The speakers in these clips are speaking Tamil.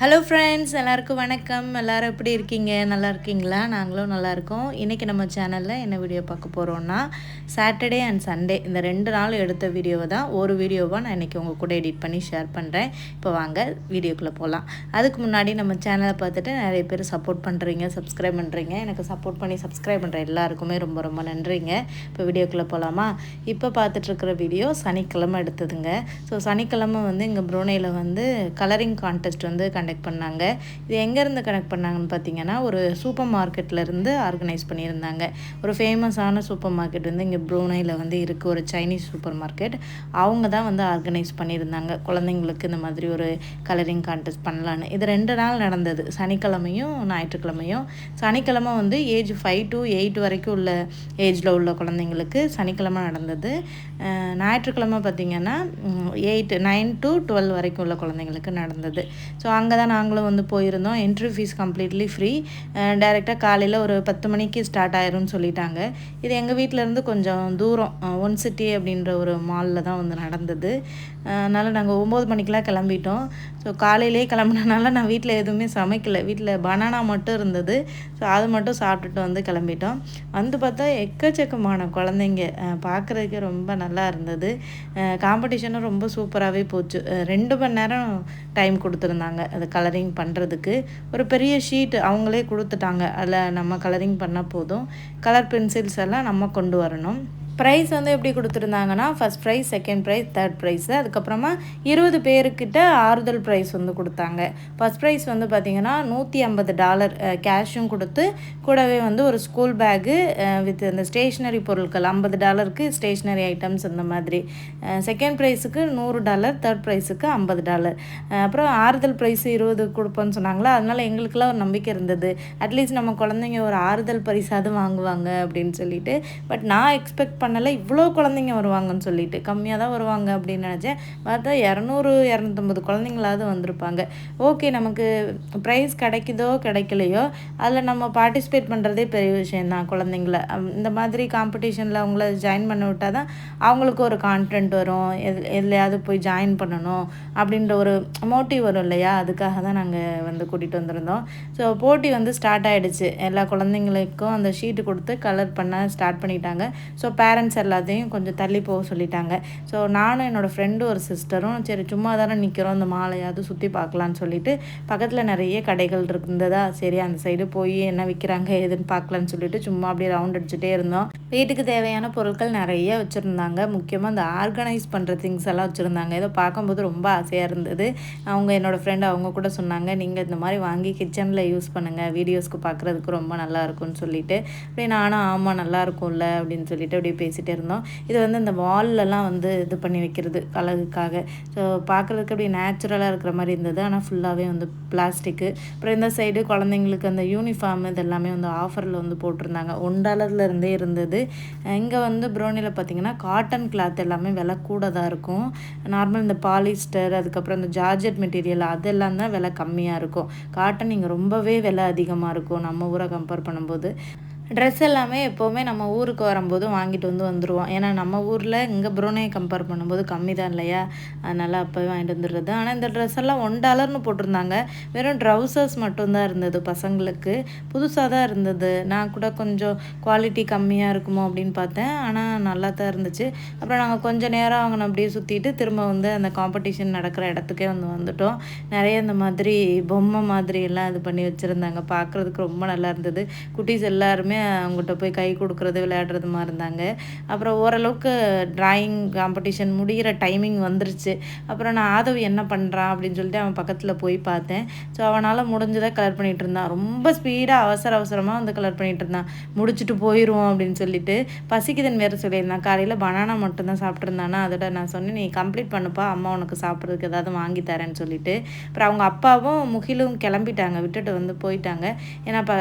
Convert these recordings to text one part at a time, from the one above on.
ஹலோ ஃப்ரெண்ட்ஸ் எல்லாருக்கும் வணக்கம். எல்லோரும் எப்படி இருக்கீங்க? நல்லா இருக்கீங்களா? நாங்களும் நல்லா இருக்கோம். இன்றைக்கி நம்ம சேனலில் என்ன வீடியோ பார்க்க போகிறோன்னா சாட்டர்டே அண்ட் சண்டே இந்த ரெண்டு நாள் எடுத்த வீடியோவை தான். ஒரு வீடியோவாக நான் இன்றைக்கி உங்கள் கூட எடிட் பண்ணி ஷேர் பண்ணுறேன் இப்போ வாங்க வீடியோக்குள்ளே போகலாம் அதுக்கு முன்னாடி நம்ம சேனலை பார்த்துட்டு நிறைய பேர் சப்போர்ட் பண்ணுறீங்க சப்ஸ்கிரைப் பண்ணுறீங்க எனக்கு சப்போர்ட் பண்ணி சப்ஸ்கிரைப் பண்ணுற எல்லாருக்குமே ரொம்ப ரொம்ப நன்றிங்க. இப்போ வீடியோக்குள்ளே போகலாமா இப்போ பார்த்துட்ருக்கிற வீடியோ சனிக்கிழமை எடுத்ததுங்க ஸோ சனிக்கிழமை வந்து இங்கே ப்ரூனேயில் வந்து கலரிங் கான்டெஸ்ட் வந்து கனெக்ட் பண்ணாங்க. இது எங்கேருந்து கனெக்ட் பண்ணாங்கன்னு பார்த்தீங்கன்னா ஒரு சூப்பர் மார்க்கெட்லேருந்து ஆர்கனைஸ் பண்ணியிருந்தாங்க. ஒரு ஃபேமஸான சூப்பர் மார்க்கெட் வந்து இங்கே ப்ரூனையில் வந்து இருக்குது ஒரு சைனீஸ் சூப்பர் மார்க்கெட் அவங்க தான் வந்து ஆர்கனைஸ் பண்ணியிருந்தாங்க. குழந்தைங்களுக்கு இந்த மாதிரி ஒரு கலரிங் கான்டெஸ்ட் பண்ணலான்னு. இது ரெண்டு நாள் நடந்தது. சனிக்கிழமையும் ஞாயிற்றுக்கிழமையும். சனிக்கிழமை வந்து ஏஜ் ஃபைவ் டு எயிட் வரைக்கும் உள்ள ஏஜில் உள்ள குழந்தைங்களுக்கு சனிக்கிழமை நடந்தது. ஞாயிற்றுக்கிழமை பார்த்திங்கன்னா எயிட் நைன் டு டுவெல் வரைக்கும் உள்ள குழந்தைங்களுக்கு நடந்தது. ஸோ அங்கே தான் நாங்களும் வந்து போயிருந்தோம். என்ட்ரி ஃபீஸ் கம்ப்ளீட்லி ஃப்ரீ டைரெக்டாக காலையில் ஒரு பத்து மணிக்கு ஸ்டார்ட் ஆயிரும்னு சொல்லிட்டாங்க. இது எங்கள் வீட்டிலேருந்து கொஞ்சம் தூரம். ஒன் சிட்டி அப்படின்ற ஒரு மாலில் தான் வந்து நடந்தது. அதனால் நாங்கள் ஒம்பது மணிக்கெலாம் கிளம்பிட்டோம். ஸோ காலையிலே கிளம்புனனால நான் வீட்டில் எதுவுமே சமைக்கலை. வீட்டில் பனானா மட்டும் இருந்தது. ஸோ அது மட்டும் சாப்பிட்டுட்டு வந்து கிளம்பிட்டோம். வந்து பார்த்தா எக்கச்சக்கமான குழந்தைங்க. பார்க்குறதுக்கே ரொம்ப நல்லா இருந்தது. காம்படிஷனும் ரொம்ப சூப்பராகவே போச்சு. ரெண்டு மணி நேரம் டைம் கொடுத்துருந்தாங்க அது கலரிங் பண்ணுறதுக்கு ஒரு பெரிய ஷீட் அவங்களே கொடுத்துட்டாங்க. அதில் நம்ம கலரிங் பண்ணால் போதும். கலர் பென்சில்ஸ் எல்லாம் நம்ம கொண்டு வரணும். ப்ரைஸ் வந்து எப்படி கொடுத்துருந்தாங்கன்னா first prize second prize third prize அதுக்கப்புறமா இருபது பேருக்கிட்ட ஆறுதல் ப்ரைஸ் வந்து கொடுத்தாங்க. ஃபஸ்ட் ப்ரைஸ் வந்து பார்த்திங்கன்னா நூற்றி ஐம்பது டாலர் கேஷும் கொடுத்து கூடவே வந்து ஒரு ஸ்கூல் பேக்கு வித் அந்த ஸ்டேஷ்னரி பொருட்கள் ஐம்பது டாலருக்கு ஸ்டேஷ்னரி ஐட்டம்ஸ் அந்த மாதிரி. செகண்ட் ப்ரைஸுக்கு நூறு டாலர் தேர்ட் ப்ரைஸுக்கு ஐம்பது டாலர் அப்புறம் ஆறுதல் ப்ரைஸ் இருபது கொடுப்போன்னு சொன்னாங்களா? அதனால் எங்களுக்கெல்லாம் ஒரு நம்பிக்கை இருந்தது. அட்லீஸ்ட் நம்ம குழந்தைங்க ஒரு ஆறுதல் பரிசாவது வாங்குவாங்க அப்படின்னு சொல்லிட்டு. பட் நான் எக்ஸ்பெக்ட் பண்ணலை இவ்வளோ குழந்தைங்க வருவாங்கன்னு சொல்லிட்டு. கம்மியாக தான் வருவாங்க அப்படின்னு நினச்சேன். பார்த்தா இரநூறு இரநூத்தம்பது குழந்தைங்களாவது வந்திருப்பாங்க. ஓகே நமக்கு ப்ரைஸ் கிடைக்குதோ கிடைக்கலையோ அதில் நம்ம பார்ட்டிசிபேட் பண்ணுறதே பெரிய விஷயந்தான் குழந்தைங்கள. இந்த மாதிரி காம்படிஷனில் அவங்கள ஜாயின் பண்ண விட்டால் தான் அவங்களுக்கு ஒரு கான்டென்ட் வரும். எது எதுலையாவது போய் ஜாயின் பண்ணணும் அப்படின்ற ஒரு மோட்டிவ் வரும் இல்லையா? அதுக்காக தான் நாங்கள் வந்து கூட்டிகிட்டு வந்திருந்தோம். ஸோ போட்டி வந்து ஸ்டார்ட் ஆகிடுச்சு எல்லா குழந்தைங்களுக்கும் அந்த ஷீட்டு கொடுத்து கலர் பண்ண ஸ்டார்ட் பண்ணிட்டாங்க. ஸோ பேரண்ட்ஸ் எல்லாத்தையும் கொஞ்சம் தள்ளி போக சொல்லிட்டாங்க. ஸோ நானும் என்னோடய ஃப்ரெண்டு ஒரு சிஸ்டரும் சரி சும்மா தானே நிற்கிறோம் அந்த மாலையாவது சுற்றி பார்க்கலான்னு சொல்லிட்டு பக்கத்தில் நிறைய கடைகள் இருந்ததா சரி அந்த சைடு போய் என்ன விற்கிறாங்க ஏதுன்னு பார்க்கலான்னு சொல்லிட்டு சும்மா அப்படியே ரவுண்ட் அடிச்சுட்டே இருந்தோம். வீட்டுக்கு தேவையான பொருட்கள் நிறைய வச்சுருந்தாங்க. முக்கியமாக அந்த ஆர்கனைஸ் பண்ணுற திங்ஸ் எல்லாம் வச்சுருந்தாங்க. இதை பார்க்கும்போது ரொம்ப ஆசையாக இருந்தது. அவங்க என்னோடய ஃப்ரெண்டு அவங்க கூட சொன்னாங்க நீங்கள் இந்த மாதிரி வாங்கி கிச்சனில் யூஸ் பண்ணுங்கள் வீடியோஸ்க்கு பார்க்குறதுக்கு ரொம்ப நல்லா இருக்கும்னு சொல்லிட்டு. அப்படியே நானும் ஆமாம் நல்லா இருக்கும்ல அப்படின்னு சொல்லிட்டு அப்படியே பேசிகிட்டே இருந்தோம் இது வந்து இந்த வால்லலாம் வந்து இது பண்ணி வைக்கிறது அழகுக்காக. ஸோ பார்க்குறதுக்கு அப்படியே நேச்சுரலாக இருக்கிற மாதிரி இருந்தது. ஆனால் ஃபுல்லாகவே வந்து பிளாஸ்டிக்கு அப்புறம் இந்த சைடு குழந்தைங்களுக்கு அந்த யூனிஃபார்ம் இது எல்லாமே வந்து ஆஃபரில் வந்து போட்டிருந்தாங்க. ஒன் டாலர்ல இருந்தே இருந்தது. இங்கே வந்து ப்ரோனியில் பார்த்தீங்கன்னா காட்டன் கிளாத் எல்லாமே விலை கூட தான் இருக்கும். நார்மல் இந்த பாலிஸ்டர் அதுக்கப்புறம் இந்த ஜார்ஜெட் மெட்டீரியல் அதெல்லாம் தான் விலை கம்மியாக இருக்கும். காட்டன் இங்கே ரொம்பவே விலை அதிகமாக இருக்கும். நம்ம ஊரை கம்பேர் பண்ணும்போது. ட்ரெஸ் எல்லாமே எப்போவுமே நம்ம ஊருக்கு வரும்போது வாங்கிட்டு வந்து வந்துடுவோம் ஏன்னா நம்ம ஊரில் இங்கே ப்ரோனையை கம்பேர் பண்ணும்போது கம்மி தான் இல்லையா? அதனால் அப்போவே வாங்கிட்டு வந்துடுறது. ஆனால் இந்த ட்ரெஸ் எல்லாம் ஒன் டாலர்னு போட்டிருந்தாங்க. வெறும் ட்ரௌசர்ஸ் மட்டும்தான் இருந்தது பசங்களுக்கு. புதுசாக தான் இருந்தது. நான் கூட கொஞ்சம் குவாலிட்டி கம்மியாக இருக்குமோ அப்படின்னு பார்த்தேன். ஆனால் நல்லா தான் இருந்துச்சு. அப்புறம் நாங்கள் கொஞ்சம் நேரம் அவங்க அப்படியே சுற்றிட்டு திரும்ப வந்து அந்த காம்படிஷன் நடக்கிற இடத்துக்கே வந்து வந்துட்டோம். நிறைய இந்த மாதிரி பொம்மை மாதிரி எல்லாம் இது பண்ணி வச்சுருந்தாங்க. பார்க்குறதுக்கு ரொம்ப நல்லா இருந்தது. குட்டீஸ் எல்லாருமே அவங்ககிட்ட போய் கை கொடுக்குறது விளையாடுறது மாதிரி இருந்தாங்க. அப்புறம் ஓரளவுக்கு ட்ராயிங் காம்படிஷன் முடிகிற டைமிங் வந்துருச்சு. அப்புறம் நான் ஆதவ் என்ன பண்ணுறான் அப்படின்னு சொல்லிட்டு அவன் பக்கத்தில் போய் பார்த்தேன். ஸோ அவனால் முடிஞ்சதை கலர் பண்ணிகிட்டு இருந்தான். ரொம்ப ஸ்பீடாக அவசர அவசரமாக வந்து கலர் பண்ணிகிட்டு இருந்தான். முடிச்சுட்டு போயிடுவோம் அப்படின்னு சொல்லிட்டு பசிக்குதுன்னு வேறு சொல்லியிருந்தான். காலையில் பனானா மட்டும்தான் சாப்பிட்ருந்தானா அதோட நான் சொன்னேன் நீ கம்ப்ளீட் பண்ணுப்பா. அம்மா உனக்கு சாப்பிட்றதுக்கு ஏதாவது வாங்கி தரேன்னு சொல்லிட்டு. அப்புறம் அவங்க அப்பாவும் முகிலும் கிளம்பிட்டாங்க. விட்டுட்டு வந்து போயிட்டாங்க. ஏன்னா இப்போ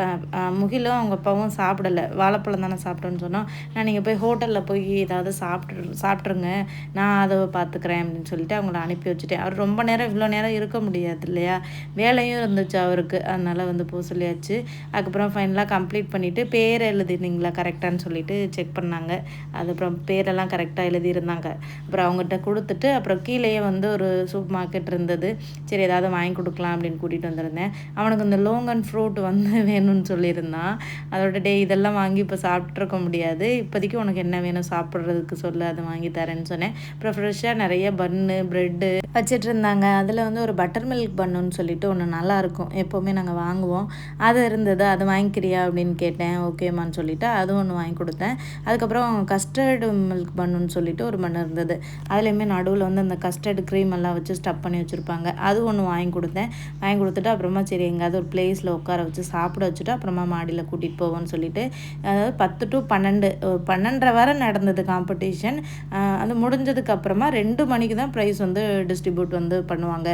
முகிலும் அவங்க அப்பாவும் சாப்பிடலை. வாழைப்பழம் தானே சாப்பிட்டோன்னு சொன்னோம் நான் நீங்கள் போய் ஹோட்டலில் போய் ஏதாவது சாப்பிட்டு சாப்பிட்ருங்க நான் அதை பார்த்துக்கிறேன் அப்படின்னு சொல்லிட்டு அவங்கள அனுப்பி வச்சுட்டேன். அவர் ரொம்ப நேரம் இவ்வளோ நேரம் இருக்க முடியாது இல்லையா? வேலையும் இருந்துச்சு அவருக்கு. அதனால் வந்து போக சொல்லியாச்சு. அதுக்கப்புறம் ஃபைனலாக கம்ப்ளீட் பண்ணிவிட்டு பேர் எழுதினீங்களா கரெக்டானு சொல்லிட்டு செக் பண்ணாங்க. அதுக்கப்புறம் பேரெல்லாம் கரெக்டாக எழுதியிருந்தாங்க. அப்புறம் அவங்ககிட்ட கொடுத்துட்டு அப்புறம் கீழேயே வந்து ஒரு சூப்பர் மார்க்கெட் இருந்தது. சரி ஏதாவது வாங்கி கொடுக்கலாம் அப்படின்னு கூட்டிகிட்டு வந்திருந்தேன். அவனுக்கு இந்த லோங் அண்ட் ஃப்ரூட் வந்து வேணும்னு சொல்லியிருந்தான். அதோட டே இதெல்லாம் வாங்கி இப்போ சாப்பிட்ருக்க முடியாது. இப்போதைக்கு உனக்கு என்ன வேணும் சாப்பிட்றதுக்கு சொல்லு அதை வாங்கி தரேன்னு சொன்னேன். அப்புறம் ஃப்ரெஷ்ஷாக நிறைய பன்னு ப்ரெட்டு வச்சிட்டு இருந்தாங்க அதில் வந்து ஒரு பட்டர் மில்க் பண்ணுன்னு சொல்லிட்டு ஒன்று நல்லாயிருக்கும் எப்போவுமே நாங்கள் வாங்குவோம். அது இருந்தது அது வாங்கிக்கிறியா அப்படின்னு கேட்டேன். ஓகேம்மான்னு சொல்லிட்டு அதுவும் ஒன்று வாங்கி கொடுத்தேன். அதுக்கப்புறம் கஸ்டர்டு மில்க் பண்ணுன்னு சொல்லிட்டு ஒரு பண்ணு இருந்தது. அதுலேயுமே நடுவில் வந்து அந்த கஸ்டர்டு க்ரீம் எல்லாம் வச்சு ஸ்டப் பண்ணி வச்சுருப்பாங்க. அது ஒன்று வாங்கி கொடுத்தேன். வாங்கி கொடுத்துட்டு அப்புறமா சரி எங்கேயாவது ஒரு பிளேஸில் உட்கார வச்சு சாப்பிட வச்சுட்டு அப்புறமா மாடியில் கூட்டிகிட்டு போவோம்னு சொல்லிட்டு அதாவது பத்து டு பன்னெண்டு பன்னெண்டரை வரை நடந்தது காம்படிஷன் அது முடிஞ்சதுக்கு அப்புறமா ரெண்டு மணிக்கு தான் ப்ரைஸ் வந்து டிஸ்ட்ரிபியூட் வந்து பண்ணுவாங்க.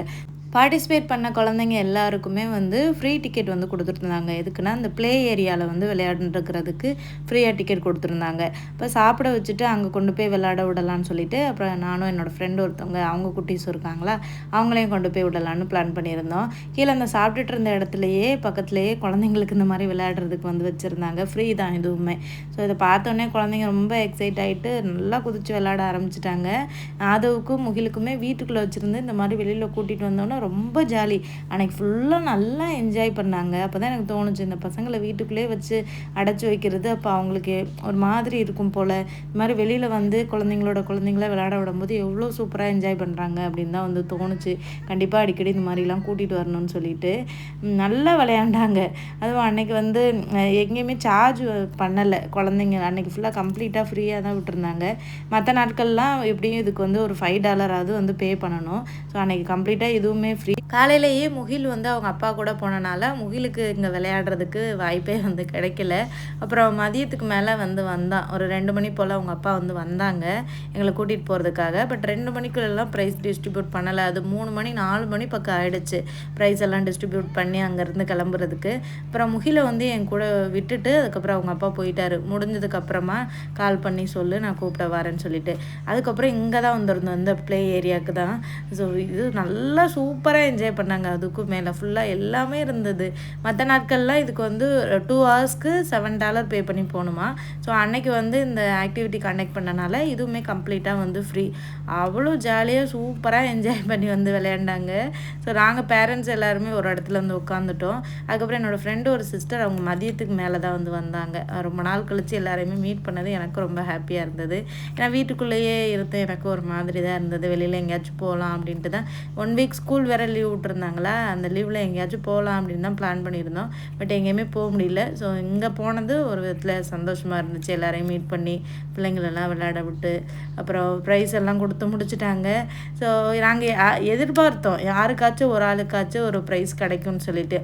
பார்ட்டிசிபேட் பண்ண குழந்தைங்க எல்லாருக்குமே வந்து ஃப்ரீ டிக்கெட் வந்து கொடுத்துருந்தாங்க. எதுக்குன்னா இந்த ப்ளே ஏரியாவில் வந்து விளையாடுறதுக்கு ஃப்ரீயாக டிக்கெட் கொடுத்துருந்தாங்க. இப்போ சாப்பிட வச்சுட்டு அங்கே கொண்டு போய் விளையாட விடலான்னு சொல்லிட்டு அப்புறம் நானும் என்னோடய ஃப்ரெண்டு ஒருத்தவங்க அவங்க குட்டீஸ் இருக்காங்களா அவங்களையும் கொண்டு போய் விடலான்னு பிளான் பண்ணியிருந்தோம். கீழே அந்த சாப்பிட்டுட்டு இருந்த இடத்துலையே பக்கத்துலேயே குழந்தைங்களுக்கு இந்த மாதிரி விளையாடுறதுக்கு வந்து வச்சுருந்தாங்க. ஃப்ரீ தான் இதுவுமே ஸோ இதை பார்த்தோன்னே குழந்தைங்க ரொம்ப எக்ஸைட் ஆகிட்டு நல்லா குதிச்சு விளையாட ஆரம்பிச்சிட்டாங்க. ஆதவுக்கும் முகிலுக்குமே வீட்டுக்குள்ளே வச்சுருந்து இந்த மாதிரி வெளியில் கூட்டிகிட்டு வந்தோன்னே ரொம்ப ஜாலி அன்றைக்கி ஃபுல்லாக நல்லா என்ஜாய் பண்ணாங்க. அப்போ தான் எனக்கு தோணுச்சு இந்த பசங்களை வீட்டுக்குள்ளேயே வச்சு அடைச்சி வைக்கிறது அப்போ அவங்களுக்கு ஒரு மாதிரி இருக்கும் போல். இந்த மாதிரி வெளியில் வந்து குழந்தைங்களோட குழந்தைங்கள விளையாட விடும்போது எவ்வளோ சூப்பராக என்ஜாய் பண்ணுறாங்க அப்படின்னு தான் வந்து தோணுச்சு. கண்டிப்பாக அடிக்கடி இந்த மாதிரிலாம் கூட்டிகிட்டு வரணும்னு சொல்லிட்டு நல்லா விளையாண்டாங்க. அதுவும் அன்னைக்கு வந்து எங்கேயுமே சார்ஜ் பண்ணலை. குழந்தைங்க அன்னைக்கு ஃபுல்லாக கம்ப்ளீட்டாக ஃப்ரீயாக தான் விட்டுருந்தாங்க. மற்ற நாட்கள்லாம் எப்படியும் இதுக்கு வந்து ஒரு ஃபைவ் டாலராவது வந்து பே பண்ணணும். ஸோ அன்னைக்கு கம்ப்ளீட்டாக எதுவுமே ஃப்ரீ காலையிலேயே முகில் வந்து அவங்க அப்பா கூட போனனால முகிலுக்கு இங்கே விளையாடுறதுக்கு வாய்ப்பே வந்து கிடைக்கல. அப்புறம் மதியத்துக்கு மேலே வந்து வந்தான். ஒரு ரெண்டு மணி போல் அவங்க அப்பா வந்து வந்தாங்க எங்களை கூட்டிகிட்டு போகிறதுக்காக பட் ரெண்டு மணிக்குள்ளெல்லாம் ப்ரைஸ் டிஸ்ட்ரிபியூட் பண்ணலை. அது மூணு மணி நாலு மணி பக்கம் ஆகிடுச்சு ப்ரைஸ் எல்லாம் டிஸ்ட்ரிபியூட் பண்ணி அங்கேருந்து கிளம்புறதுக்கு. அப்புறம் முகிலை வந்து என் கூட விட்டுட்டு அதுக்கப்புறம் அவங்க அப்பா போயிட்டார். முடிஞ்சதுக்கப்புறமா கால் பண்ணி சொல்லு நான் கூப்பிட வரேன்னு சொல்லிட்டு. அதுக்கப்புறம் இங்கே தான் வந்திருந்தோம். இந்த ப்ளே ஏரியாவுக்கு தான். ஸோ இது நல்லா சூப்பராக என்ஜாய் பண்ணாங்க. அதுக்கும் மேலே ஃபுல்லாக எல்லாமே இருந்தது. மற்ற நாட்கள்லாம் இதுக்கு வந்து டூ ஹவர்ஸ்க்கு செவன் டாலர் பே பண்ணி போகணுமா ஸோ அன்னைக்கு வந்து இந்த ஆக்டிவிட்டி கண்டக்ட் பண்ணனால இதுவுமே கம்ப்ளீட்டாக வந்து ஃப்ரீ அவ்வளோ ஜாலியாக சூப்பராக என்ஜாய் பண்ணி வந்து விளையாண்டாங்க. ஸோ நாங்கள் பேரண்ட்ஸ் எல்லாருமே ஒரு இடத்துல வந்து உட்காந்துட்டோம் அதுக்கப்புறம் என்னோடய ஃப்ரெண்டு ஒரு சிஸ்டர் அவங்க மதியத்துக்கு மேலே தான் வந்து வந்தாங்க. ரொம்ப நாள் கழித்து எல்லாரையுமே மீட் பண்ணது எனக்கு ரொம்ப ஹாப்பியாக இருந்தது. ஏன்னா வீட்டுக்குள்ளேயே இருந்த எனக்கு ஒரு மாதிரி தான் இருந்தது. வெளியில் எங்கேயாச்சும் போகலாம் அப்படின்ட்டு தான் ஒன் வீக் ஸ்கூல் வேறு லீவ் விட்டுருந்தாங்களா? அந்த லீவில் எங்கேயாச்சும் போகலாம் அப்படின்னு தான் பிளான் பண்ணியிருந்தோம். பட் எங்கேயுமே போக முடியல. ஸோ இங்கே போனது ஒரு விதத்தில் சந்தோஷமாக இருந்துச்சு. எல்லாரையும் மீட் பண்ணி பிள்ளைங்களெல்லாம் விளையாட விட்டு அப்புறம் ப்ரைஸ் எல்லாம் கொடுத்து முடிச்சுட்டாங்க. ஸோ நாங்கள் எதிர்பார்த்தோம். யாருக்காச்சும் ஒரு ஆளுக்காச்சும் ஒரு ப்ரைஸ் கிடைக்கும்னு சொல்லிட்டு.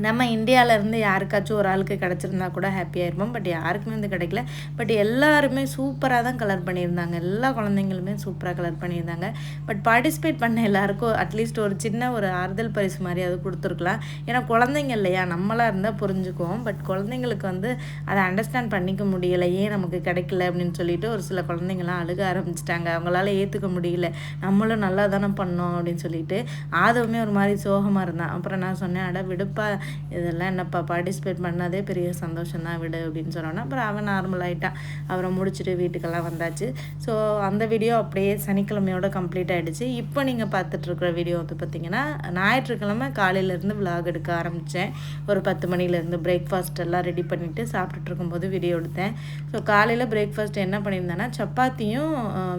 நம்ம இந்தியாவிலேருந்து யாருக்காச்சும் ஒரு ஆளுக்கு கிடச்சிருந்தா கூட ஹாப்பியாக இருப்போம் பட் யாருக்குமே வந்து கிடைக்கல. பட் எல்லாருமே சூப்பராக தான் கலர் பண்ணியிருந்தாங்க. எல்லா குழந்தைங்களுமே சூப்பராக கலர் பண்ணியிருந்தாங்க. பட் பார்ட்டிசிபேட் பண்ண எல்லாருக்கும் அட்லீஸ்ட் ஒரு சின்ன ஒரு ஆறுதல் பரிசு மாதிரி அது கொடுத்துருக்கலாம். ஏன்னா குழந்தைங்க இல்லையா? நம்மளாக இருந்தால் புரிஞ்சுக்குவோம். பட் குழந்தைங்களுக்கு வந்து அதை அண்டர்ஸ்டாண்ட் பண்ணிக்க முடியலை. ஏன் நமக்கு கிடைக்கல அப்படின்னு சொல்லிட்டு ஒரு சில குழந்தைங்களாம் அழுக ஆரம்பிச்சிட்டாங்க. அவங்களால ஏற்றுக்க முடியல. நம்மளும் நல்லா தானே பண்ணோம் அப்படின்னு சொல்லிட்டு ஆதவுமே ஒரு மாதிரி சோகமாக இருந்தான். அப்புறம் நான் சொன்னேன் அட விடுப்பா இதெல்லாம் என்னப்பா பார்ட்டிசிபேட் பண்ணதே பெரிய சந்தோஷம் தான் விடு அப்படின்னு சொன்னோன்னா அப்புறம் அவன் நார்மல் ஆகிட்டான் அவரை முடிச்சுட்டு வீட்டுக்கெல்லாம் வந்தாச்சு. ஸோ அந்த வீடியோ அப்படியே சனிக்கிழமையோட கம்ப்ளீட் ஆகிடுச்சு இப்போ நீங்கள் பார்த்துட்ருக்குற வீடியோ வந்து பார்த்தீங்கன்னா ஞாயிற்றுக்கிழமை காலையிலேருந்து விலாக் எடுக்க ஆரம்பித்தேன் ஒரு பத்து மணிலேருந்து பிரேக்ஃபாஸ்ட் எல்லாம் ரெடி பண்ணிவிட்டு சாப்பிட்டுட்டு இருக்கும்போது வீடியோ எடுத்தேன். ஸோ காலையில் பிரேக்ஃபாஸ்ட் என்ன பண்ணியிருந்தேன்னா சப்பாத்தியும்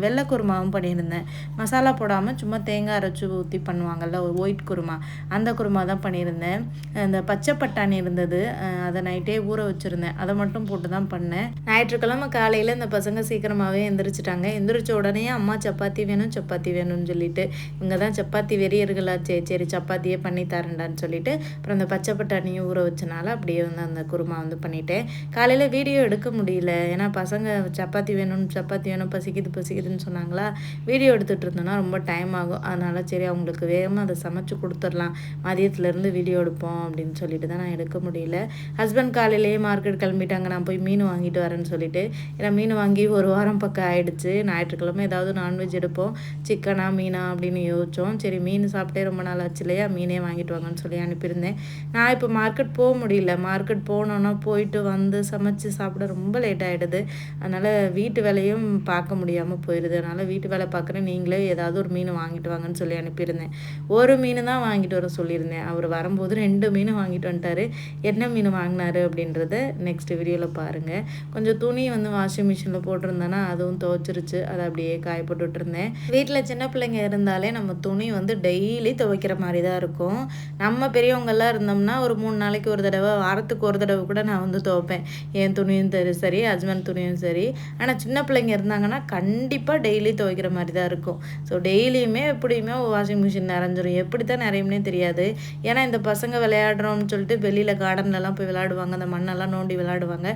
வெள்ளை குருமாவும் பண்ணியிருந்தேன். மசாலா போடாமல் சும்மா தேங்காய் அரைச்சி ஊற்றி பண்ணுவாங்கள்ல ஒரு ஒயிட் குருமா அந்த குருமா தான் பண்ணியிருந்தேன். அந்த பச்சை பட்டாணி இருந்தது. அதை நைட்டே ஊற வச்சுருந்தேன். அதை மட்டும் போட்டு தான் பண்ணேன். ஞாயிற்றுக்கிழமை காலையில் இந்த பசங்க சீக்கிரமாகவே எந்திரிச்சிட்டாங்க. எந்திரிச்ச உடனே அம்மா சப்பாத்தி வேணும் சப்பாத்தி வேணும்னு சொல்லிட்டு இவங்க தான் சப்பாத்தி வெறியர்களா சரி சரி சப்பாத்தியே பண்ணி தரேன்டான்னு சொல்லிட்டு அப்புறம் அந்த பச்சை பட்டாணியும் ஊற வச்சனால அப்படியே வந்து அந்த குருமா வந்து பண்ணிட்டேன். காலையில் வீடியோ எடுக்க முடியல. ஏன்னா பசங்க சப்பாத்தி வேணும் சப்பாத்தி வேணும் பசிக்குது பசிக்குதுன்னு சொன்னாங்களா? வீடியோ எடுத்துகிட்டு இருந்தோன்னா ரொம்ப டைம் ஆகும். அதனால் சரி அவங்களுக்கு வேகமாக அதை சமைச்சு கொடுத்துடலாம். மதியத்துலேருந்து வீடியோ எடுப்போம் அப்படின்னு அப்படின்னு சொல்லிட்டு தான் நான் எடுக்க முடியல. ஹஸ்பண்ட் காலையிலேயே மார்க்கெட் கிளம்பிட்டாங்க. நான் போய் மீன் வாங்கிட்டு வரேன்னு சொல்லிட்டு. ஏன்னா மீன் வாங்கி ஒரு வாரம் பக்கம் ஆயிடுச்சு. ஞாயிற்றுக்கிழமை ஏதாவது நான்வெஜ் எடுப்போம். சிக்கனா மீனா அப்படின்னு யோசித்தோம் சரி மீன் சாப்பிட்டே ரொம்ப நாள் ஆச்சு இல்லையா? மீனே வாங்கிட்டு வாங்கன்னு சொல்லி அனுப்பியிருந்தேன். நான் இப்போ மார்க்கெட் போக முடியல. மார்க்கெட் போனோன்னா போயிட்டு வந்து சமைச்சு சாப்பிட ரொம்ப லேட் ஆகிடுது அதனால் வீட்டு வேலையும் பார்க்க முடியாமல் போயிடுது அதனால் வீட்டு வேலை பார்க்குறேன். நீங்களே ஏதாவது ஒரு மீன் வாங்கிட்டு வாங்கன்னு சொல்லி அனுப்பியிருந்தேன். ஒரு மீன் தான் வாங்கிட்டு வர சொல்லியிருந்தேன். அவர் வரும்போது ரெண்டு மீன் மீன் வாங்கிட்டு வந்துட்டார். என்ன மீன் வாங்கினாரு அப்படின்றத நெக்ஸ்ட் வீடியோவில் பாருங்கள் கொஞ்சம் துணி வந்து வாஷிங் மிஷினில் போட்டிருந்தேன்னா அதுவும் துவைச்சிருச்சு. அதை அப்படியே காய இருந்தேன் வீட்டில் சின்ன பிள்ளைங்க இருந்தாலே நம்ம துணி வந்து டெய்லி துவைக்கிற மாதிரி தான் இருக்கும். நம்ம பெரியவங்கெல்லாம் இருந்தோம்னா ஒரு மூணு நாளைக்கு ஒரு தடவை வாரத்துக்கு ஒரு தடவை கூட நான் வந்து துவைப்பேன். என் துணியும் சரி சரி ஹஸ்பண்ட் துணியும் சரி. ஆனால் சின்ன பிள்ளைங்க இருந்தாங்கன்னா கண்டிப்பாக டெய்லி துவைக்கிற மாதிரி தான் இருக்கும் ஸோ டெய்லியுமே எப்படியுமே வாஷிங் மிஷின் நிறைஞ்சிரும் எப்படி தான் நிறையும்னே தெரியாது. ஏன்னா இந்த பசங்க விளாடுறோம்னு சொல்லிட்டு வெளியில் கார்டன்லலாம் போய் விளாடுவாங்க அந்த மண்ணெல்லாம் நோண்டி விளாடுவாங்க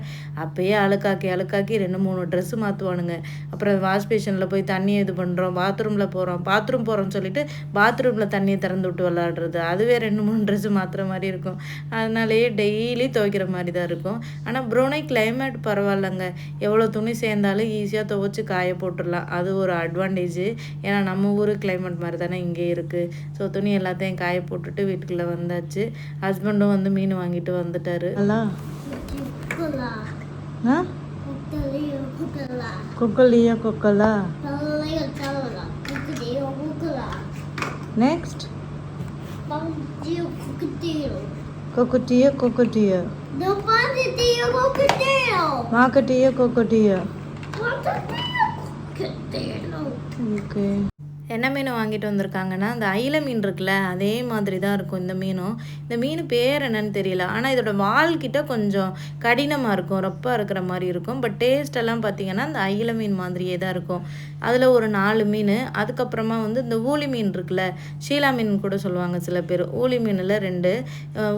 அப்போயே அழுக்காக்கி அழுக்காக்கி ரெண்டு மூணு ட்ரெஸ்ஸு மாற்றுவானுங்க அப்புறம் வாஷ் பேஷனில் போய் தண்ணி இது பண்ணுறோம் பாத்ரூமில் போகிறோம் பாத்ரூம் போகிறோம்னு சொல்லிட்டு பாத்ரூமில் தண்ணியை திறந்து விட்டு விளாடுறது அதுவே ரெண்டு மூணு ட்ரெஸ்ஸு மாற்றுற மாதிரி இருக்கும். அதனாலேயே டெய்லி துவைக்கிற மாதிரி தான் இருக்கும். ஆனால் ப்ரோனை கிளைமேட் பரவாயில்லைங்க. எவ்வளோ துணி சேர்ந்தாலும் ஈஸியாக துவைச்சி காய போட்டுடலாம். அது ஒரு அட்வான்டேஜ் ஏன்னா நம்ம ஊர் கிளைமேட் மாதிரி தானே இங்கே இருக்குது ஸோ துணி எல்லாத்தையும் காய போட்டுட்டு வீட்டுக்குள்ளே வந்தாச்சு. ஹஸ்பண்டும் வந்து மீன் வாங்கிட்டு வந்துட்டாரு. குக்கலியா குக்கலா. நெக்ஸ்ட் கொக்குட்டியா கொக்குட்டியா மாக்கட்டியா கொக்குட்டியா ஓகே என்ன மீன் வாங்கிட்டு வந்திருக்காங்கன்னா அந்த அயில மீன் இருக்குல்ல அதே மாதிரி தான் இருக்கும் இந்த மீனும். இந்த மீன் பேர் என்னன்னு தெரியல. ஆனால் இதோட வால்கிட்ட கொஞ்சம் கடினமாக இருக்கும் ரொப்பாக இருக்கிற மாதிரி இருக்கும். பட் டேஸ்டெல்லாம் பார்த்தீங்கன்னா அந்த அயில மீன் மாதிரியே தான் இருக்கும். அதில் ஒரு நாலு மீன். அதுக்கப்புறமா வந்து இந்த ஊளி மீன் இருக்குல்ல ஷீலா மீன் கூட சொல்லுவாங்க சில பேர். ஊளி மீனில் ரெண்டு.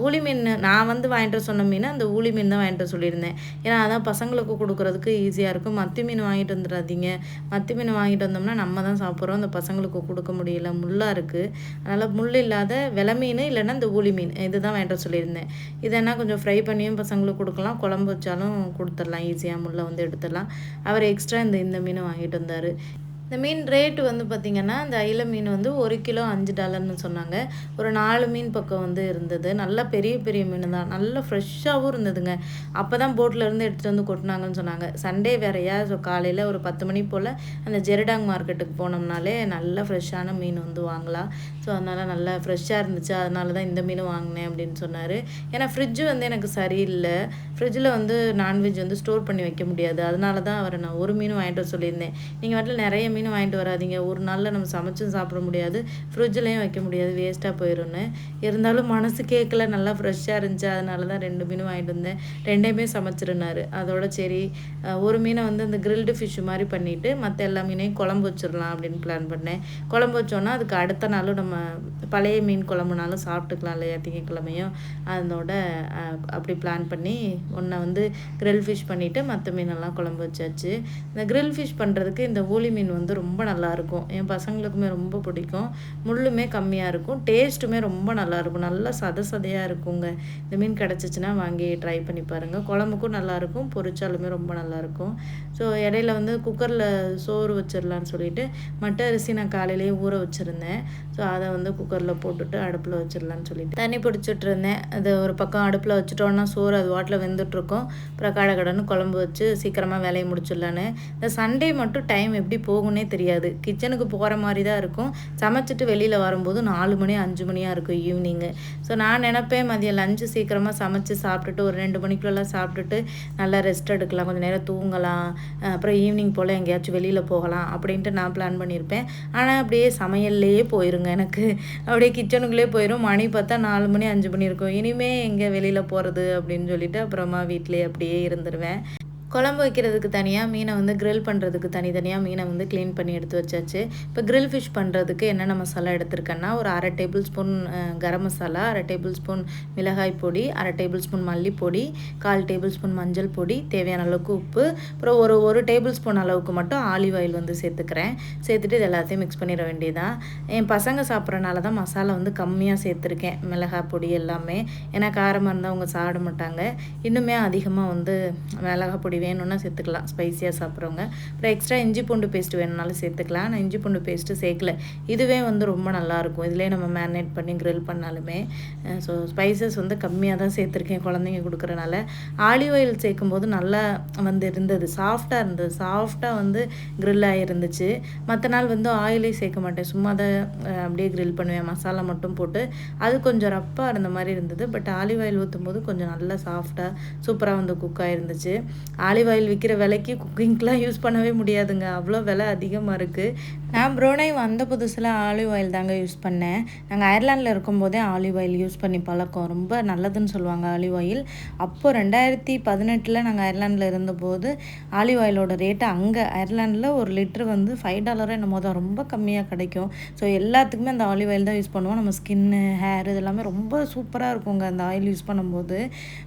ஊளி மீன் நான் வந்து வாங்கிட்டு சொன்ன மீன் அந்த ஊளி மீன் தான் வாங்கிட்டு சொல்லியிருந்தேன். ஏன்னா அதான் பசங்களுக்கு கொடுக்குறதுக்கு ஈஸியாக இருக்கும். மத்தி மீன் வாங்கிட்டு வந்துடாதீங்க. மத்தி மீன் வாங்கிட்டு வந்தோம்னா நம்ம தான் சாப்பிட்றோம். அந்த பசங்களுக்கு கொடுக்க முடியல முள்ளாக இருக்குது அதனால் முள் இல்லாத விலை மீன் இல்லைன்னா இந்த ஊளி மீன். இதுதான் வேண்டாம் சொல்லியிருந்தேன். இதென்னா கொஞ்சம் ஃப்ரை பண்ணியும் பசங்களுக்கு கொடுக்கலாம். குழம்பு வச்சாலும் கொடுத்துடலாம். ஈஸியாக முள்ளை வந்து எடுத்துடலாம். அவர் எக்ஸ்ட்ரா இந்த இந்த மீன் வாங்கிட்டு வந்தார். இந்த மீன் ரேட்டு வந்து பார்த்திங்கன்னா இந்த அயில மீன் வந்து ஒரு கிலோ அஞ்சு டாலர்னு சொன்னாங்க. ஒரு நாலு மீன் பக்கம் வந்து இருந்தது. நல்லா பெரிய பெரிய மீன் தான். நல்லா ஃப்ரெஷ்ஷாகவும் இருந்ததுங்க. அப்போ தான் போட்லேருந்து எடுத்துகிட்டு வந்து கொட்டினாங்கன்னு சொன்னாங்க. சண்டே வேறையா ஸோ காலையில் ஒரு பத்து மணி போல் அந்த ஜெரடாங் மார்க்கெட்டுக்கு போனோம்னாலே நல்ல ஃப்ரெஷ்ஷான மீன் வந்து வாங்கலாம். ஸோ அதனால் நல்லா ஃப்ரெஷ்ஷாக இருந்துச்சு. அதனால தான் இந்த மீன் வாங்கினேன் அப்படின்னு சொன்னார். ஏன்னா ஃப்ரிட்ஜு வந்து எனக்கு சரியில்லை. ஃப்ரிட்ஜில் வந்து நான்வெஜ் வந்து ஸ்டோர் பண்ணி வைக்க முடியாது. அதனால தான் அவரை நான் ஒரு மீன் வாங்கிட்டு வர சொல்லியிருந்தேன். நீங்கள் வாட்டில் நிறைய மீன் வாங்கிட்டு வராதீங்க. ஒரு நாளில் நம்ம சமைச்சும் சாப்பிட முடியாது. ஃப்ரிட்ஜ்லேயும் வைக்க முடியாது. வேஸ்ட்டாக போயிடும்னு இருந்தாலும் மனசு கேட்கல நல்லா ஃப்ரெஷ்ஷாக இருந்துச்சு. அதனால தான் ரெண்டு மீன் வாங்கிட்டு வந்தேன். ரெண்டையுமே சமைச்சிருந்தாரு. அதோட சரி ஒரு மீனை வந்து அந்த கிரில்டு ஃபிஷ் மாதிரி பண்ணிவிட்டு மற்ற எல்லா மீனையும் குழம்பு வச்சிடலாம் அப்படின்னு பிளான் பண்ணேன். குழம்பு வச்சோன்னா அதுக்கு அடுத்த நாளும் நம்ம பழைய மீன் குழம்புனாலும் சாப்பிட்டுக்கலாம் இல்லையா? திங்கக்கிழமையும். அதோட அப்படி பிளான் பண்ணி ஒன்றை வந்து கிரில் ஃபிஷ் பண்ணிவிட்டு மற்ற மீனெல்லாம் குழம்பு வச்சாச்சு. இந்த கிரில் ஃபிஷ் பண்ணுறதுக்கு இந்த ஊலி மீன் வந்து வந்து ரொம்ப நல்லாயிருக்கும் என் பசங்களுக்குமே ரொம்ப பிடிக்கும். முள்ளுமே கம்மியாக இருக்கும். டேஸ்ட்டுமே ரொம்ப நல்லாயிருக்கும் நல்லா சத சதையாக இருக்குங்க. இந்த மீன் கிடச்சிச்சின்னா வாங்கி ட்ரை பண்ணி பாருங்கள் குழம்புக்கும் நல்லாயிருக்கும் பொரிச்சாலுமே ரொம்ப நல்லாயிருக்கும் ஸோ இடையில வந்து குக்கரில் சோறு வச்சிடலான்னு சொல்லிட்டு மட்டை அரிசி நான் காலையிலேயே ஊற வச்சுருந்தேன். ஸோ அதை வந்து குக்கரில் போட்டுட்டு அடுப்பில் வச்சிடலான்னு சொல்லிட்டு தண்ணி பிடிச்சிட்டு இருந்தேன் அது ஒரு பக்கம் அடுப்பில் வச்சுட்டோன்னா சோறு அது வாட்டில் வெந்துட்டுருக்கோம். அப்புறம் கடை கடன்னு குழம்பு வச்சு சீக்கிரமாக வேலையை முடிச்சிடலான்னு. இந்த சண்டே மட்டும் டைம் எப்படி போகணும் போகும்னே தெரியாது. கிச்சனுக்கு போகிற மாதிரி தான் இருக்கும். சமைச்சிட்டு வெளியில் வரும்போது நாலு மணி அஞ்சு மணியாக இருக்கும் ஈவினிங்கு ஸோ நான் நினப்பேன் மதியம் லஞ்சு சீக்கிரமாக சமைச்சு சாப்பிட்டுட்டு ஒரு ரெண்டு மணிக்குள்ளெல்லாம் சாப்பிட்டுட்டு நல்லா ரெஸ்ட் எடுக்கலாம். கொஞ்சம் நேரம் தூங்கலாம். அப்புறம் ஈவினிங் போல் எங்கேயாச்சும் வெளியில் போகலாம் அப்படின்ட்டு நான் பிளான் பண்ணியிருப்பேன். ஆனால் அப்படியே சமையல்லையே போயிருங்க எனக்கு. அப்படியே கிச்சனுக்குள்ளே போயிடும் மணி பார்த்தா நாலு மணி அஞ்சு மணி இருக்கும். இனிமே எங்கே வெளியில் போகிறது அப்படின்னு சொல்லிட்டு அப்புறமா வீட்டிலே அப்படியே இருந்துருவேன். குழம்பு வைக்கிறதுக்கு தனியாக மீனை வந்து க்ரில் பண்ணுறதுக்கு தனித்தனியாக மீனை வந்து க்ளீன் பண்ணி எடுத்து வச்சாச்சு. இப்போ க்ரில் ஃபிஷ் பண்ணுறதுக்கு என்னென்ன மசாலா எடுத்திருக்கேன்னா ஒரு அரை டேபிள் ஸ்பூன் கரம் மசாலா அரை டேபிள் ஸ்பூன் மிளகாய் பொடி அரை டேபிள் ஸ்பூன் மல்லிப்பொடி கால் டேபிள் ஸ்பூன் மஞ்சள் பொடி தேவையான அளவுக்கு உப்பு. அப்புறம் ஒரு ஒரு டேபிள் ஸ்பூன் அளவுக்கு மட்டும் ஆலிவ் ஆயில் வந்து சேர்த்துக்கிறேன். சேர்த்துட்டு இது எல்லாத்தையும் மிக்ஸ் பண்ணிட வேண்டியதான் என் பசங்க சாப்பிட்றனால தான் மசாலா வந்து கம்மியாக சேர்த்துருக்கேன். மிளகாய் பொடி எல்லாமே. ஏன்னா காரமாக இருந்தால் அவங்க சாப்பிட மாட்டாங்க. இன்னுமே அதிகமாக வந்து மிளகாய் பொடி வேணும்னா சேர்த்துக்கலாம். ஸ்பைஸியாக சாப்பிட்றவங்க. அப்புறம் எக்ஸ்ட்ரா இஞ்சி பூண்டு பேஸ்ட் வேணும்னாலும் சேர்த்துக்கலாம். நான் இஞ்சி பூண்டு பேஸ்ட்டு சேர்க்கல. இதுவே வந்து ரொம்ப நல்லாயிருக்கும். இதிலே நம்ம மேரினேட் பண்ணி க்ரில் பண்ணாலுமே. ஸோ ஸ்பைசஸ் வந்து கம்மியாக தான் சேர்த்துருக்கேன் குழந்தைங்க கொடுக்குறனால. ஆலிவ் ஆயில் சேர்க்கும்போது நல்லா வந்து இருந்தது. சாஃப்டாக இருந்தது. சாஃப்டாக வந்து க்ரில்லாக ஆகிருந்துச்சு மற்ற நாள் வந்து ஆயிலே சேர்க்க மாட்டேன். சும்மா அதை அப்படியே க்ரில் பண்ணுவேன். மசாலா மட்டும் போட்டு. அது கொஞ்சம் ரப்பாக இருந்த மாதிரி இருந்தது. பட் ஆலிவ் ஆயில் ஊற்றும் போது கொஞ்சம் நல்லா சாஃப்டாக சூப்பராக வந்து குக் ஆகிருந்துச்சு ஆலிவ் ஆயில் விற்கிற விலைக்கு குக்கிங்க்கெலாம் யூஸ் பண்ணவே முடியாதுங்க. அவ்வளோ விலை அதிகமாக இருக்குது நான் ப்ரோனை வந்த புதுசில் ஆலிவ் ஆயில் தாங்க யூஸ் பண்ணேன். நாங்கள் அயர்லாண்டில் இருக்கும்போதே ஆலிவ் ஆயில் யூஸ் பண்ணி பழக்கம். ரொம்ப நல்லதுன்னு சொல்லுவாங்க ஆலிவ் ஆயில். அப்போது ரெண்டாயிரத்தி பதினெட்டில் நாங்கள் அயர்லாண்டில் இருந்தபோது ஆலிவ் ஆயிலோட ரேட்டு அங்கே அயர்லாண்டில் ஒரு லிட்ரு வந்து ஃபைவ் டாலரோ என்னமோ தான் ரொம்ப கம்மியாக கிடைக்கும். ஸோ எல்லாத்துக்குமே அந்த ஆலிவ் ஆயில் தான் யூஸ் பண்ணுவோம். நம்ம ஸ்கின்னு ஹேர் இது எல்லாமே ரொம்ப சூப்பராக இருக்குங்க அந்த ஆயில் யூஸ் பண்ணும்போது.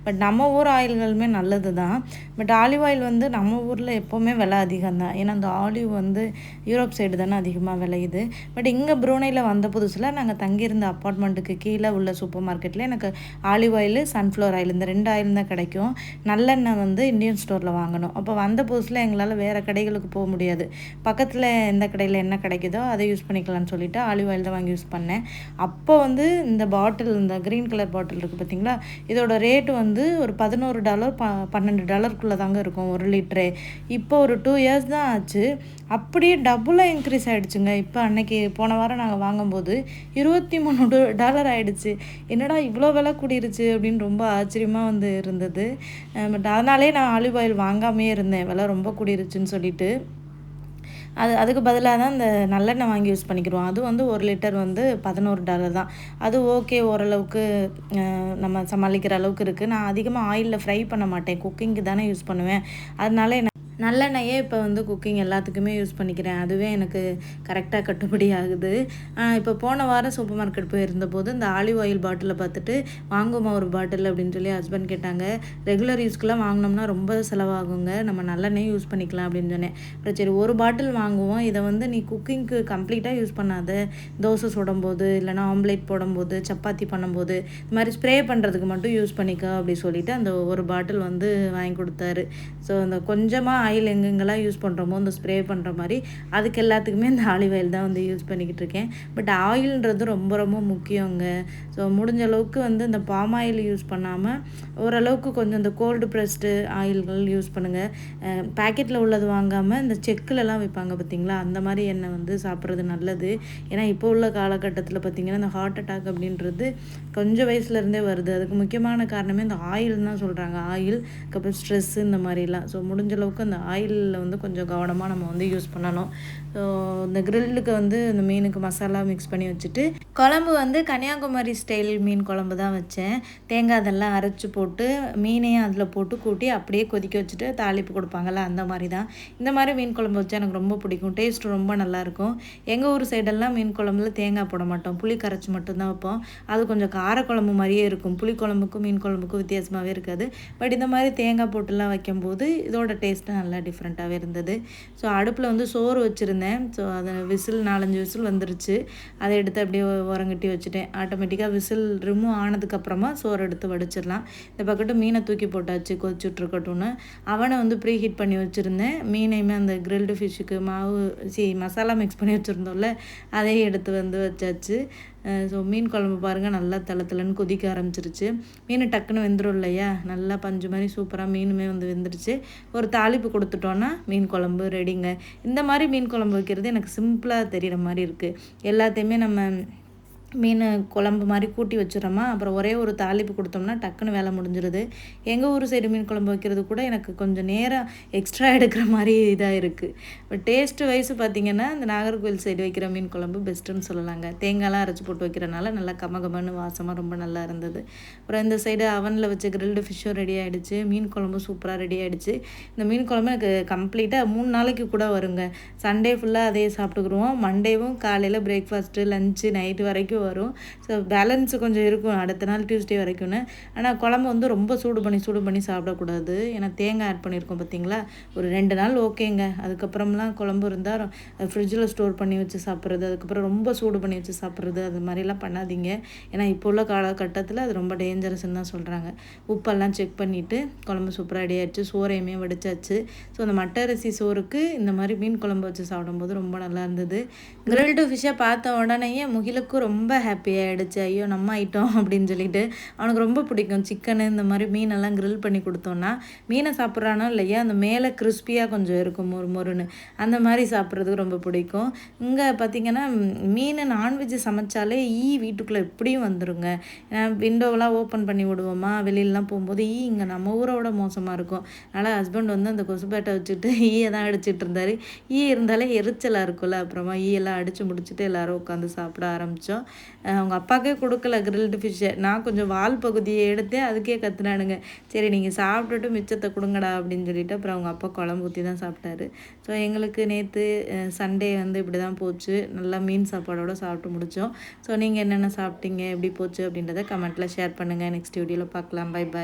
பட் நம்ம ஊர் ஆயில்களுமே நல்லது தான். பட் ஆலிவ் ஆயில் வந்து நம்ம ஊரில் எப்போவுமே விலை அதிகம் தான். ஏன்னா அந்த ஆலிவ் வந்து யூரோப் சைடு தானே அதிகமாக விளையுது. பட் இங்கே ப்ரூனையில் வந்த புதுசில் நாங்கள் தங்கியிருந்த அப்பார்ட்மெண்ட்டுக்கு கீழே உள்ள சூப்பர் மார்க்கெட்டில் எனக்கு ஆலிவ் ஆயில் சன்ஃப்ளவர் ஆயில் இந்த ரெண்டு ஆயில் தான் கிடைக்கும். நல்லெண்ணெய் வந்து இந்தியன் ஸ்டோரில் வாங்கணும். அப்போ வந்த புதுசில் எங்களால் வேறு கடைகளுக்கு போக முடியாது. பக்கத்தில் எந்த கடையில் என்ன கிடைக்குதோ அதை யூஸ் பண்ணிக்கலாம்னு சொல்லிவிட்டு ஆலிவ் ஆயில் தான் வாங்கி யூஸ் பண்ணேன். அப்போ வந்து இந்த பாட்டில் இந்த க்ரீன் கலர் பாட்டில் இருக்குது பார்த்தீங்களா இதோட ரேட்டு வந்து ஒரு பதினோரு டாலர் ப பன்னெண்டு டாலருக்குள்ளே தாங்க இருக்கும் ஒரு லிட்டரு இப்போ ஒரு டூ இயர்ஸ் தான் ஆச்சு. அப்படியே டபுளாக இன்க்ரீஸ் ஆகிடுச்சுங்க இப்போ அன்னைக்கு போன வாரம் நாங்கள் வாங்கும்போது இருபத்தி மூணு டாலர் ஆகிடுச்சு என்னடா இவ்வளோ விலை கூடிருச்சு அப்படின்னு ரொம்ப ஆச்சரியமாக வந்து இருந்தது. பட் அதனாலே நான் ஆலிவ் ஆயில் வாங்காமே இருந்தேன். விலை ரொம்ப கூடிருச்சுன்னு சொல்லிட்டு. அது அதுக்கு பதிலாக தான் இந்த நல்லெண்ணெய் வாங்கி யூஸ் பண்ணிக்கிறோம். அது வந்து ஒரு லிட்டர் வந்து பதினோரு டாலர் தான். அது ஓகே ஓரளவுக்கு நம்ம சமாளிக்கிற அளவுக்கு இருக்குது நான் அதிகமாக ஆயிலில் ஃப்ரை பண்ண மாட்டேன். குக்கிங்க்கு தானே யூஸ் பண்ணுவேன். அதனால நல்லெண்ணெயே இப்போ வந்து குக்கிங் எல்லாத்துக்குமே யூஸ் பண்ணிக்கிறேன். அதுவே எனக்கு கரெக்டாக கட்டுப்படி ஆகுது. இப்போ போன வாரம் சூப்பர் மார்க்கெட் போயிருந்தபோது இந்த ஆலிவ் ஆயில் பாட்டிலை பார்த்துட்டு வாங்குமா ஒரு பாட்டில் அப்படின்னு சொல்லி ஹஸ்பண்ட் கேட்டாங்க. ரெகுலர் யூஸ்க்குலாம் வாங்கினோம்னா ரொம்ப செலவாகுங்க. நம்ம நல்லெண்ணெய் யூஸ் பண்ணிக்கலாம் அப்படின்னு சொன்னேன். அப்புறம் சரி ஒரு பாட்டில் வாங்குவோம். இதை வந்து நீ குக்கிங்க்கு கம்ப்ளீட்டாக யூஸ் பண்ணாத. தோசை சுடும்போது இல்லைனா ஆம்லேட் போடும்போது சப்பாத்தி பண்ணும்போது இது மாதிரி ஸ்ப்ரே பண்ணுறதுக்கு மட்டும் யூஸ் பண்ணிக்க அப்படி சொல்லிட்டு அந்த ஒரு பாட்டில் வந்து வாங்கி கொடுத்தாரு. ஸோ அந்த கொஞ்சமாக ஆயில் எங்கெங்கெல்லாம் யூஸ் பண்ணுறோமோ அந்த ஸ்ப்ரே பண்ணுற மாதிரி அதுக்கு எல்லாத்துக்குமே இந்த ஆலிவ் ஆயில் தான் வந்து யூஸ் பண்ணிக்கிட்டு இருக்கேன். பட் ஆயில்ன்றது ரொம்ப ரொம்ப முக்கியங்க. ஸோ முடிஞ்ச அளவுக்கு வந்து இந்த பாம் ஆயில் யூஸ் பண்ணாமல் ஓரளவுக்கு கொஞ்சம் இந்த கோல்டு ப்ரெஸ்டு ஆயில்கள் யூஸ் பண்ணுங்கள் பேக்கெட்டில் உள்ளது வாங்காமல் இந்த செக்கிலலாம் வைப்பாங்க பார்த்தீங்களா அந்த மாதிரி எண்ணெய் வந்து சாப்பிட்றது நல்லது. ஏன்னா இப்போ உள்ள காலகட்டத்தில் பார்த்தீங்கன்னா இந்த ஹார்ட் அட்டாக் அப்படின்றது கொஞ்சம் வயசுலேருந்தே வருது. அதுக்கு முக்கியமான காரணமே இந்த ஆயில் தான் சொல்கிறாங்க ஆயில் அதுக்கப்புறம் ஸ்ட்ரெஸ்ஸு இந்த மாதிரிலாம். ஸோ முடிஞ்ச அளவுக்கு அந்த ஆயிலில் வந்து கொஞ்சம் கவனமாக நம்ம வந்து யூஸ் பண்ணணும். ஸோ இந்த கிரில்லுக்கு வந்து இந்த மீனுக்கு மசாலா மிக்ஸ் பண்ணி வச்சுட்டு குழம்பு வந்து கன்னியாகுமரி ஸ்டைல் மீன் குழம்பு தான் வச்சேன். தேங்காய் அதெல்லாம் அரைச்சி போட்டு மீனையும் அதில் போட்டு கூட்டி அப்படியே கொதிக்க வச்சுட்டு தாளிப்பு கொடுப்பாங்கல்ல அந்த மாதிரி தான் இந்த மாதிரி மீன் குழம்பு வச்சா எனக்கு ரொம்ப பிடிக்கும். டேஸ்ட் ரொம்ப நல்லாயிருக்கும். எங்கள் ஊர் சைடெல்லாம் மீன் குழம்புல தேங்காய் போட மாட்டோம். புளி கரைச்சி மட்டும்தான் வைப்போம். அது கொஞ்சம் காரக்குழம்பு மாதிரியே இருக்கும். புளி குழம்புக்கும் மீன் குழம்புக்கும் வித்தியாசமாகவே இருக்காது. பட் இந்த மாதிரி தேங்காய் போட்டுலாம் வைக்கும்போது இதோட டேஸ்ட்டு நல்லா டிஃப்ரெண்ட்டாகவே இருந்தது. ஸோ அடுப்பில் வந்து சோறு வச்சுருந்தேன். ஸோ அதை விசில் நாலஞ்சு விசில் வந்துருச்சு. அதை எடுத்து அப்படியே உரங்கட்டி வச்சுட்டேன். ஆட்டோமேட்டிக்காக விசில் ரிமூவ் ஆனதுக்கப்புறமா சோறு எடுத்து வடிச்சிடலாம். இந்த பக்கத்து மீனை தூக்கி போட்டாச்சு கொதிச்சுட்ருக்கட்டும்னு. அவனை வந்து ப்ரீ ஹீட் பண்ணி வச்சுருந்தேன். மீனையுமே அந்த கிரில்டு ஃபிஷ்ஷுக்கு மாவு சி மசாலா மிக்ஸ் பண்ணி வச்சுருந்தோம்ல அதையும் எடுத்து வந்து வச்சாச்சு. ஸோ மீன் குழம்பு பாருங்கள் நல்லா தளத்தலன்னு கொதிக்க ஆரம்பிச்சிருச்சு. மீன் டக்குன்னு வெந்துடும் இல்லையா? நல்லா பஞ்சு மாதிரி சூப்பராக மீனுமே வந்து வெந்துருச்சு. ஒரு தாளிப்பு கொடுத்துட்டோன்னா மீன் குழம்பு ரெடிங்க இந்த மாதிரி மீன் குழம்பு வைக்கிறது எனக்கு சிம்பிளாக தெரிகிற மாதிரி இருக்குது எல்லாத்தையுமே நம்ம மீன் குழம்பு மாதிரி கூட்டி வச்சுறோமா அப்புறம் ஒரே ஒரு தாளிப்பு கொடுத்தோம்னா டக்குன்னு வேலை முடிஞ்சிருது. எங்கள் ஊர் சைடு மீன் குழம்பு வைக்கிறது கூட எனக்கு கொஞ்சம் நேரம் எக்ஸ்ட்ரா எடுக்கிற மாதிரி இதாக இருக்குது பட் டேஸ்ட்டு வைஸ் பார்த்திங்கன்னா இந்த நாகர்கோவில் சைடு வைக்கிற மீன் குழம்பு பெஸ்ட்டுன்னு சொல்லலாங்க. தேங்காய்லாம் அரைச்சி போட்டு வைக்கிறனால நல்லா கமகமன்னு வாசமாக ரொம்ப நல்லா இருந்தது. அப்புறம் இந்த சைடு அவனில் வச்ச கிரில்டு ஃபிஷ்ஷும் ரெடி ஆகிடுச்சு மீன் குழம்பு சூப்பராக ரெடி ஆகிடுச்சு இந்த மீன் குழம்பு எனக்கு கம்ப்ளீட்டாக மூணு நாளைக்கு கூட வருங்க. சண்டே ஃபுல்லாக அதே சாப்பிட்டுக்குருவோம் மண்டேவும் காலையில் பிரேக்ஃபாஸ்ட்டு லஞ்சு நைட்டு வரைக்கும் வரும். ஸோ பேலன்ஸ் கொஞ்சம் இருக்கும் அடுத்த நாள் டியூஸ்டே வரைக்கும்னு. ஆனால் குழம்பு வந்து ரொம்ப சூடு பண்ணி சூடு பண்ணி சாப்பிடக்கூடாது. ஏன்னா தேங்காய் ஆட் பண்ணியிருக்கோம் பார்த்தீங்களா? ஒரு ரெண்டு நாள் ஓகேங்க. அதுக்கப்புறம்லாம் குழம்பு இருந்தால் ஃப்ரிட்ஜில் ஸ்டோர் பண்ணி வச்சு சாப்பிட்றது அதுக்கப்புறம் ரொம்ப சூடு பண்ணி வச்சு சாப்பிட்றது அது மாதிரிலாம் பண்ணாதீங்க. ஏன்னா இப்போ உள்ள காலகட்டத்தில் அது ரொம்ப டேஞ்சரஸ்ன்னு தான் சொல்கிறாங்க உப்பெல்லாம் செக் பண்ணிவிட்டு குழம்பு சூப்பராக ரெடி ஆயிடுச்சு. சோறையுமே வடிச்சாச்சு. ஸோ அந்த மட்டரிசி சோறுக்கு இந்த மாதிரி மீன் குழம்பு வச்சு சாப்பிடும்போது ரொம்ப நல்லா இருந்தது. கிரில்டு ஃபிஷ்ஷை பார்த்த உடனேயே முகிலுக்கும் ரொம்ப ரொம்ப ஹாப்பி ஆகிடுச்சு ஐயோ நம்ம ஐட்டம் அப்படின்னு சொல்லிட்டு அவனுக்கு ரொம்ப பிடிக்கும். சிக்கனு இந்த மாதிரி மீனெல்லாம் க்ரில் பண்ணி கொடுத்தோன்னா மீனை சாப்பிட்றானோ இல்லையா அந்த மேலே கிறிஸ்பியாக கொஞ்சம் இருக்கும் மொறு மொறுன்னு. அந்த மாதிரி சாப்பிட்றதுக்கு ரொம்ப பிடிக்கும். இங்கே பார்த்திங்கன்னா மீன் நான்வெஜ் சமைச்சாலே ஈ வீட்டுக்குள்ளே எப்படியும் வந்துருங்க. ஏன்னா விண்டோவெலாம் ஓப்பன் பண்ணி விடுவோமா? வெளியிலலாம் போகும்போது ஈ இங்கே நம்ம ஊரோட மோசமாக இருக்கும். அதனால் ஹஸ்பண்ட் வந்து அந்த கொசுபேட்டை வச்சுட்டு ஈயை தான் அடிச்சிட்டு இருந்தார். ஈ இருந்தாலே எரிச்சலாக இருக்கும்ல. அப்புறமா ஈயெல்லாம் அடித்து முடிச்சுட்டு எல்லோரும் உட்காந்து சாப்பிட ஆரம்பித்தோம் அவங்க அப்பாக்கே கொடுக்கல கிரில்டு ஃபிஷ்ஷை நான் கொஞ்சம் வால் பகுதியை எடுத்து அதுக்கே கற்றுனானுங்க சரி நீங்கள் சாப்பிட்டுட்டு மிச்சத்தை கொடுங்கடா அப்படின்னு சொல்லிட்டு அப்புறம் அவங்க அப்பா குழம்பு ஊற்றி தான் சாப்பிட்டாரு. ஸோ எங்களுக்கு நேற்று சண்டே வந்து இப்படி தான் போச்சு. நல்லா மீன் சாப்பாடோடு சாப்பிட்டு முடித்தோம் ஸோ நீங்கள் என்னென்ன சாப்பிட்டீங்க எப்படி போச்சு அப்படின்றத கமெண்ட்டில் ஷேர் பண்ணுங்கள் நெக்ஸ்ட் வீடியோவில் பார்க்கலாம். Bye bye